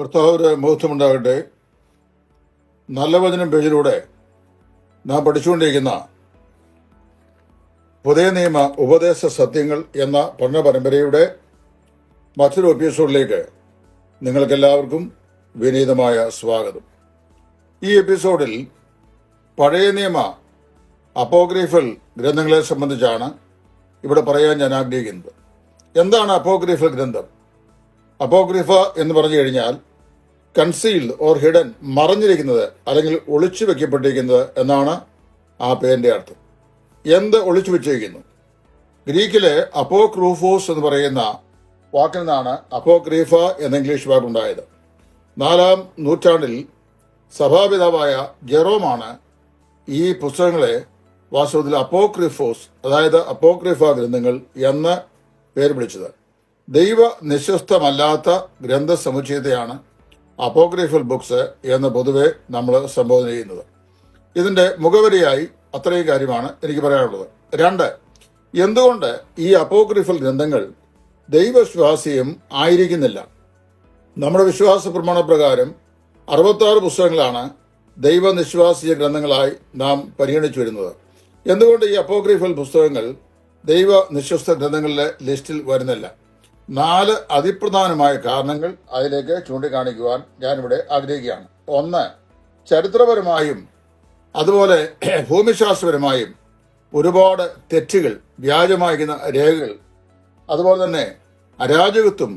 കർത്താവിന് മുഹൂർത്തമുണ്ടാകട്ടെ നല്ല വചനം പേജിലൂടെ നാം പഠിച്ചുകൊണ്ടിരിക്കുന്ന പുതിയ നിയമ ഉപദേശ സത്യങ്ങൾ എന്ന പഠന പരമ്പരയുടെ മറ്റൊരു എപ്പിസോഡിലേക്ക് നിങ്ങൾക്കെല്ലാവർക്കും വിനീതമായ സ്വാഗതം. ഈ എപ്പിസോഡിൽ പഴയ നിയമ അപ്പോഗ്രീഫൽ ഗ്രന്ഥങ്ങളെ സംബന്ധിച്ചാണ് ഇവിടെ പറയാൻ ഞാൻ ആഗ്രഹിക്കുന്നത്. എന്താണ് അപ്പോഗ്രീഫൽ ഗ്രന്ഥം? അപ്പോഗ്രിഫ എന്ന് പറഞ്ഞു കഴിഞ്ഞാൽ കൺസീൽഡ് ഓർ ഹിഡൻ മറഞ്ഞിരിക്കുന്നത് അല്ലെങ്കിൽ ഒളിച്ചു വെക്കപ്പെട്ടിരിക്കുന്നത് എന്നാണ് ആ പേരിന്റെ അർത്ഥം. എന്ത് ഒളിച്ചു വെച്ചിരിക്കുന്നു? ഗ്രീക്കിലെ അപ്പോക്രൂഫോസ് എന്ന് പറയുന്ന വാക്കിൽ നിന്നാണ് അപ്പോക്രീഫ എന്ന ഇംഗ്ലീഷ് വാക്കുണ്ടായത്. നാലാം നൂറ്റാണ്ടിൽ സഭാപിതാവായ ജെറോമാണ് ഈ പുസ്തകങ്ങളെ വാസ്തവത്തിൽ അപ്പോക്രിഫോസ് അതായത് അപ്പോക്രിഫ ഗ്രന്ഥങ്ങൾ എന്ന് പേര് വിളിച്ചത്. ദൈവ നിശ്വസ്തമല്ലാത്ത ഗ്രന്ഥസമുച്ചയത്തെയാണ് അപ്പോക്രിഫൽ ബുക്സ് എന്ന് പൊതുവെ നമ്മൾ സംബോധന ചെയ്യുന്നത്. ഇതിന്റെ മുഖവരിയായി അത്രയും കാര്യമാണ് എനിക്ക് പറയാനുള്ളത്. രണ്ട് എന്തുകൊണ്ട് ഈ അപ്പോക്രിഫൽ ഗ്രന്ഥങ്ങൾ ദൈവവിശ്വാസിയും ആയിരിക്കുന്നില്ല? നമ്മുടെ വിശ്വാസ പ്രമാണപ്രകാരം അറുപത്തി ആറ് പുസ്തകങ്ങളാണ് ദൈവനിശ്വാസീയ ഗ്രന്ഥങ്ങളായി നാം പരിഗണിച്ചു വരുന്നത്. എന്തുകൊണ്ട് ഈ അപ്പോഗ്രഫൽ പുസ്തകങ്ങൾ ദൈവ നിശ്വസ്ത ഗ്രന്ഥങ്ങളിലെ ലിസ്റ്റിൽ വരുന്നില്ല? നാല് അതിപ്രധാനമായ കാരണങ്ങൾ അതിലേക്ക് ചൂണ്ടിക്കാണിക്കുവാൻ ഞാനിവിടെ ആഗ്രഹിക്കുകയാണ്. ഒന്ന് ചരിത്രപരമായും അതുപോലെ ഭൂമിശാസ്ത്രപരമായും ഒരുപാട് തെറ്റുകൾ വ്യാജമായിരിക്കുന്ന രേഖകൾ അതുപോലെ തന്നെ അരാജകത്വം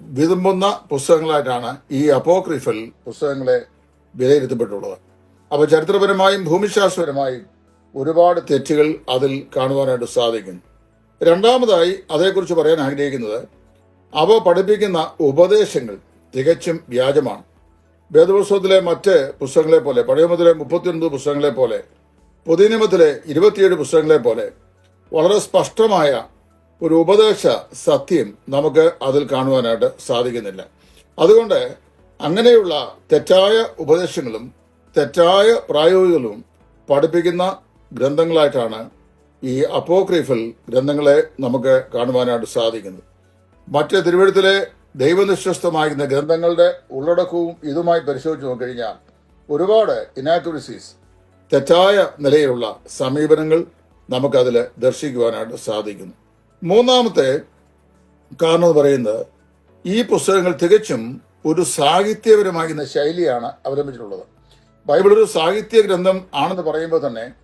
വിതുമ്പുന്ന പുസ്തകങ്ങളായിട്ടാണ് ഈ അപ്പോക്രിഫൽ പുസ്തകങ്ങളെ വിലയിരുത്തപ്പെട്ടുള്ളത്. അപ്പോൾ ചരിത്രപരമായും ഭൂമിശാസ്ത്രപരമായും ഒരുപാട് തെറ്റുകൾ അതിൽ കാണുവാനായിട്ട് സാധിക്കുന്നു രണ്ടാമതായി അതേക്കുറിച്ച് പറയാൻ ആഗ്രഹിക്കുന്നത് അവ പഠിപ്പിക്കുന്ന ഉപദേശങ്ങൾ തികച്ചും വ്യാജമാണ്. വേദപുസ്തകത്തിലെ മറ്റ് പുസ്തകങ്ങളെ പോലെ പഴയമതിലെ മുപ്പത്തിയൊൻപത് പുസ്തകങ്ങളെ പോലെ പുതിയ നിയമത്തിലെ ഇരുപത്തിയേഴ് പുസ്തകങ്ങളെ പോലെ വളരെ സ്പഷ്ടമായ ഒരു ഉപദേശ സത്യം നമുക്ക് അതിൽ കാണുവാനായിട്ട് സാധിക്കുന്നില്ല. അതുകൊണ്ട് അങ്ങനെയുള്ള തെറ്റായ ഉപദേശങ്ങളും തെറ്റായ പ്രായോഗികളും പഠിപ്പിക്കുന്ന ഗ്രന്ഥങ്ങളായിട്ടാണ് ഈ അപ്പോക്രീഫൽ ഗ്രന്ഥങ്ങളെ നമുക്ക് കാണുവാനായിട്ട് സാധിക്കുന്നത് മറ്റ് തിരുവഴുത്തിലെ ദൈവനിശ്വസ്തമായിരുന്ന ഗ്രന്ഥങ്ങളുടെ ഉള്ളടക്കവും ഇതുമായി പരിശോധിച്ച് നോക്കിക്കഴിഞ്ഞാൽ ഒരുപാട് ഇനാക്യുറസീസ് തെറ്റായ നിലയിലുള്ള സമീപനങ്ങൾ നമുക്കതിൽ ദർശിക്കുവാനായിട്ട് സാധിക്കുന്നു. മൂന്നാമത്തെ കാരണം എന്ന് പറയുന്നത് ഈ പുസ്തകങ്ങൾ തികച്ചും ഒരു സാഹിത്യപരമാകുന്ന ശൈലിയാണ് അവലംബിച്ചിട്ടുള്ളത്. ബൈബിൾ ഒരു സാഹിത്യ ഗ്രന്ഥം ആണെന്ന് പറയുമ്പോൾ തന്നെ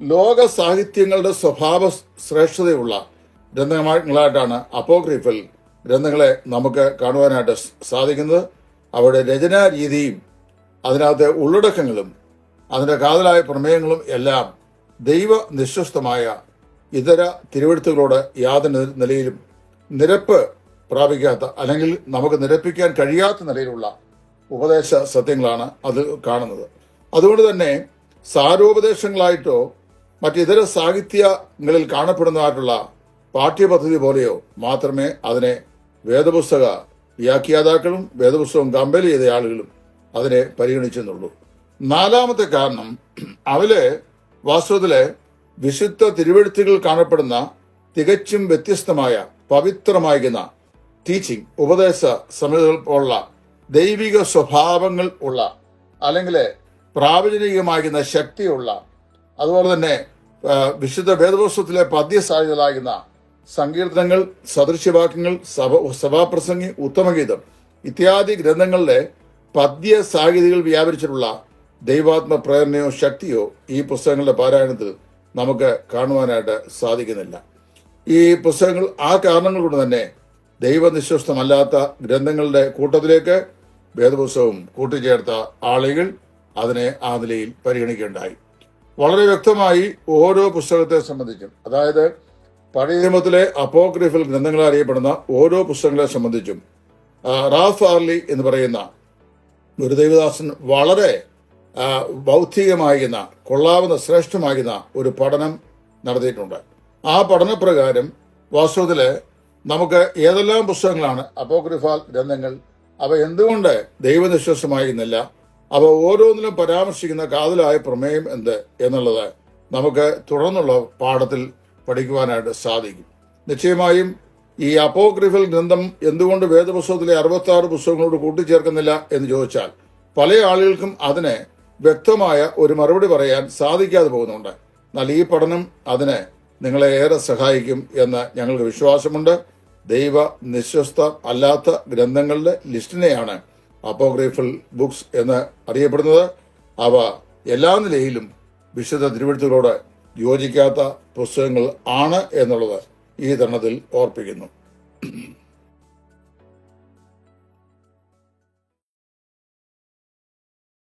ലോക സാഹിത്യങ്ങളുടെ സ്വഭാവ ശ്രേഷ്ഠതയുള്ള ഗ്രന്ഥങ്ങളായിട്ടാണ് അപ്പോക്രിഫൽ ഗ്രന്ഥങ്ങളെ നമുക്ക് കാണുവാനായിട്ട് സാധിക്കുന്നത്. അവരുടെ രചനാ രീതിയും അതിനകത്തെ ഉള്ളടക്കങ്ങളും അതിന്റെ കാതലായ പ്രമേയങ്ങളും എല്ലാം ദൈവ നിശ്വസ്തമായ ഇതര തിരുവെടുത്തുകളോട് യാതൊരു നിലയിലും നിരപ്പ് പ്രാപിക്കാത്ത അല്ലെങ്കിൽ നമുക്ക് നിരപ്പിക്കാൻ കഴിയാത്ത നിലയിലുള്ള ഉപദേശ സത്യങ്ങളാണ് അത് കാണുന്നത്. അതുകൊണ്ട് തന്നെ സാരോപദേശങ്ങളായിട്ടോ മറ്റിതര സാഹിത്യങ്ങളിൽ കാണപ്പെടുന്നതായിട്ടുള്ള പാഠ്യപദ്ധതി പോലെയോ മാത്രമേ അതിനെ വേദപുസ്തക വ്യാഖ്യാതാക്കളും വേദപുസ്തകം കമ്പൽ ചെയ്ത ആളുകളും അതിനെ പരിഗണിച്ചെന്നുള്ളൂ. നാലാമത്തെ കാരണം അവലെ വാസ്തവത്തിലെ വിശുദ്ധ തിരുവഴുത്തുകൾ കാണപ്പെടുന്ന തികച്ചും വ്യത്യസ്തമായ പവിത്രമായിരിക്കുന്ന ടീച്ചിങ് ഉപദേശ സമിതികൾ പോലുള്ള ദൈവിക സ്വഭാവങ്ങൾ ഉള്ള അല്ലെങ്കിൽ പ്രാവചനികമാകുന്ന ശക്തിയുള്ള അതുപോലെ തന്നെ വിശുദ്ധ വേദപുസ്തകത്തിലെ പദ്യസാഹിതലാകുന്ന സങ്കീർത്തനങ്ങൾ സദൃശ്യവാക്യങ്ങൾ സഭ സഭാപ്രസംഗി ഉത്തമഗീതം ഇത്യാദി ഗ്രന്ഥങ്ങളിലെ പദ്യ സാഹിതികൾ വ്യാപരിച്ചിട്ടുള്ള ദൈവാത്മ പ്രേരണയോ ശക്തിയോ ഈ പുസ്തകങ്ങളുടെ പാരായണത്തിൽ നമുക്ക് കാണുവാനായിട്ട് സാധിക്കുന്നില്ല. ഈ പുസ്തകങ്ങൾ ആ കാരണങ്ങൾ കൊണ്ട് തന്നെ ദൈവനിശ്വസ്തമല്ലാത്ത ഗ്രന്ഥങ്ങളുടെ കൂട്ടത്തിലേക്ക് വേദപുസ്തകവും കൂട്ടിച്ചേർത്ത ആളുകൾ അതിനെ ആ നിലയിൽ പരിഗണിക്കേണ്ടായി വളരെ വ്യക്തമായി ഓരോ പുസ്തകത്തെ സംബന്ധിച്ചും അതായത് പഴയ നിയമത്തിലെ അപ്പോക്രിഫൽ ഗ്രന്ഥങ്ങൾ അറിയപ്പെടുന്ന ഓരോ പുസ്തകങ്ങളെ സംബന്ധിച്ചും റാഫ് ആർലി എന്ന് പറയുന്ന ഒരു ദൈവദാസൻ വളരെ ബൗദ്ധികമാകുന്ന കൊള്ളാവുന്ന ശ്രേഷ്ഠമാകുന്ന ഒരു പഠനം നടത്തിയിട്ടുണ്ട്. ആ പഠനപ്രകാരം വാസ്തവത്തിൽ നമുക്ക് ഏതെല്ലാം പുസ്തകങ്ങളാണ് അപ്പോക്രിഫാൽ ഗ്രന്ഥങ്ങൾ അവ എന്തുകൊണ്ട് ദൈവനിശ്വാസമായിരുന്നില്ല അവ ഓരോന്നിലും പരാമർശിക്കുന്ന കാതലായ പ്രമേയം എന്ത് എന്നുള്ളത് നമുക്ക് തുടർന്നുള്ള പാഠത്തിൽ പഠിക്കുവാനായിട്ട് സാധിക്കും. നിശ്ചയമായും ഈ അപ്പോക്രിഫൽ ഗ്രന്ഥം എന്തുകൊണ്ട് വേദപുസ്തകത്തിലെ അറുപത്തി ആറ് പുസ്തകങ്ങളോട് കൂട്ടിച്ചേർക്കുന്നില്ല എന്ന് ചോദിച്ചാൽ പല ആളുകൾക്കും അതിന് വ്യക്തമായ ഒരു മറുപടി പറയാൻ സാധിക്കാതെ പോകുന്നുണ്ട്. എന്നാൽ ഈ പഠനം അതിനെ നിങ്ങളെ ഏറെ സഹായിക്കും എന്ന് ഞങ്ങൾക്ക് വിശ്വാസമുണ്ട്. ദൈവ നിശ്വസ്ത അല്ലാത്ത ഗ്രന്ഥങ്ങളുടെ ലിസ്റ്റിനെയാണ് അപ്പോഗ്രൈഫൽ ബുക്സ് എന്ന് അറിയപ്പെടുന്നത് അവ എല്ലാ നിലയിലും വിശുദ്ധ തിരുവഴുത്തുകളോട് യോജിക്കാത്ത പുസ്തകങ്ങൾ ആണ് എന്നുള്ളത് ഈ തരണത്തിൽ ഓർപ്പിക്കുന്നു.